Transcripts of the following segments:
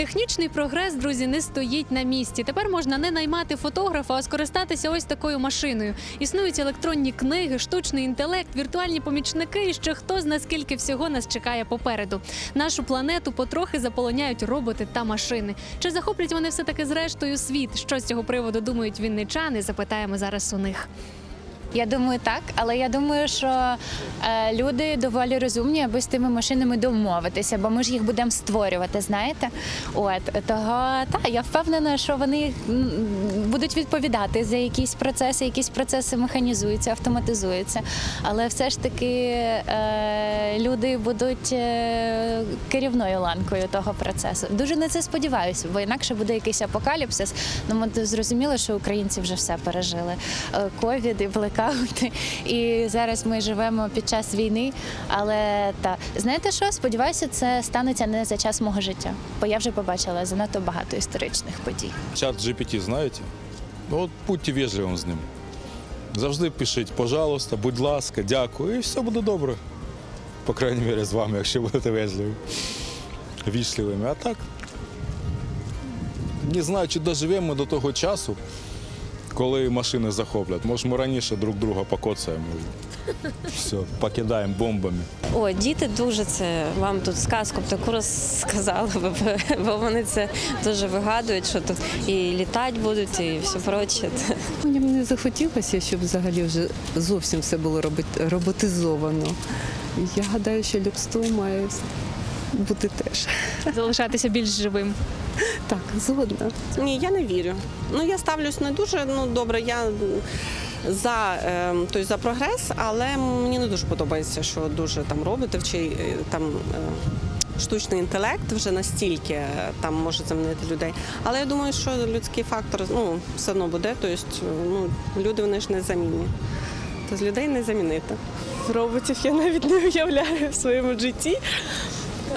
Технічний прогрес, друзі, не стоїть на місці. Тепер можна не наймати фотографа, а скористатися ось такою машиною. Існують електронні книги, штучний інтелект, віртуальні помічники і ще хто зна скільки всього нас чекає попереду. Нашу планету потрохи заполоняють роботи та машини. Чи захоплять вони все таки зрештою світ? Що з цього приводу думають вінничани? Запитаємо зараз у них. Я думаю, так, але я думаю, що е, люди доволі розумні, аби з тими машинами домовитися, бо ми ж їх будемо створювати, знаєте? От того та я впевнена, що вони будуть відповідати за якісь процеси, якісь процеси механізуються, автоматизуються. Але все ж таки е, люди будуть е, керівною ланкою того процесу. Дуже на це сподіваюся, бо інакше буде якийсь апокаліпсис. Ну ми зрозуміло, що українці вже все пережили. Ковід і блекаути. І зараз ми живемо під час війни. Але та знаєте що? Сподіваюся, це станеться не за час мого життя, бо я вже побачила занадто багато історичних подій. Чат GPT знаєте? Ну, От будьте вежливим з ним. Завжди пишіть, пожалуйста, будь ласка, дякую, і все буде добре. По крайній мірі з вами, якщо будете вежливі, вічливими. А так, не знаю, чи доживемо до того часу, коли машини захоплять. Може, ми раніше друг друга покоцаємо. Все, покидаємо бомбами. О, діти дуже це вам тут сказку б таку розказали, бо, бо вони це дуже вигадують, що тут і літати будуть, і все проче. Мені б не захотілося, щоб взагалі вже зовсім все було роботизовано. Я гадаю, що людство має бути теж. Залишатися більш живим. Так, згодна. Ні, я не вірю. Ну я ставлюсь не дуже ну добре. Я за, е, тобто за прогрес, але мені не дуже подобається, що дуже там роботів чи е, там. е, Штучний інтелект вже настільки е, там може замінити людей. Але я думаю, що людський фактор ну, все одно буде. Тобто, ну, люди вони ж не замінні. То з людей не замінити. роботів я навіть не уявляю в своєму житті.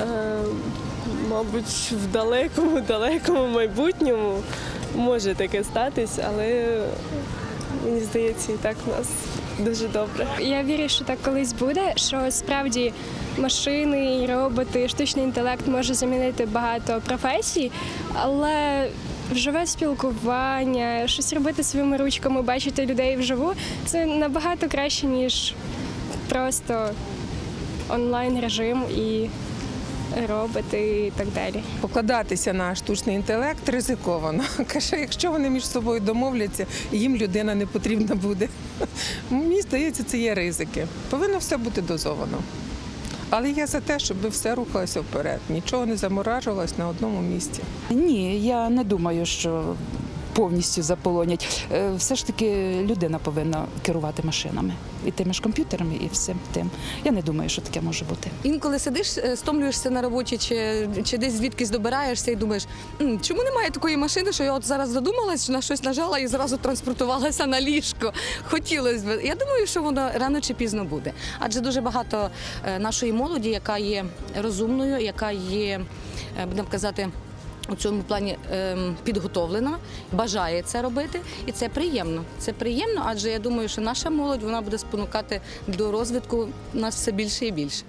Е, мабуть, в далекому, далекому майбутньому може таке статись, але мені здається, і так у нас дуже добре. Я вірю, що так колись буде, що справді машини, роботи, штучний інтелект може замінити багато професій, але живе спілкування, щось робити своїми ручками, бачити людей вживу це набагато краще, ніж просто онлайн режим і роботи і так далі. Покладатися на штучний інтелект ризиковано. Каже, якщо вони між собою домовляться, їм людина не потрібна буде. Мені здається, це є ризики. Повинно все бути дозовано. Але я за те, щоб все рухалося вперед, нічого не заморажувалось на одному місці. Ні, я не думаю, що повністю заполонять. Е, Все ж таки людина повинна керувати машинами і тими ж комп'ютерами, і всім тим. Я не думаю, що таке може бути. Інколи сидиш, е, стомлюєшся на роботі, чи, чи десь звідкись добираєшся і думаєш, чому немає такої машини, що я от зараз задумалась, на щось нажала і зразу транспортувалася на ліжко. Хотілося б. Я думаю, що воно рано чи пізно буде. Адже дуже багато е, нашої молоді, яка є розумною, яка є, будемо казати, у цьому плані ем, підготовлена, бажає це робити, і це приємно. Це приємно, адже я думаю, що наша молодь вона буде спонукати до розвитку нас все більше і більше.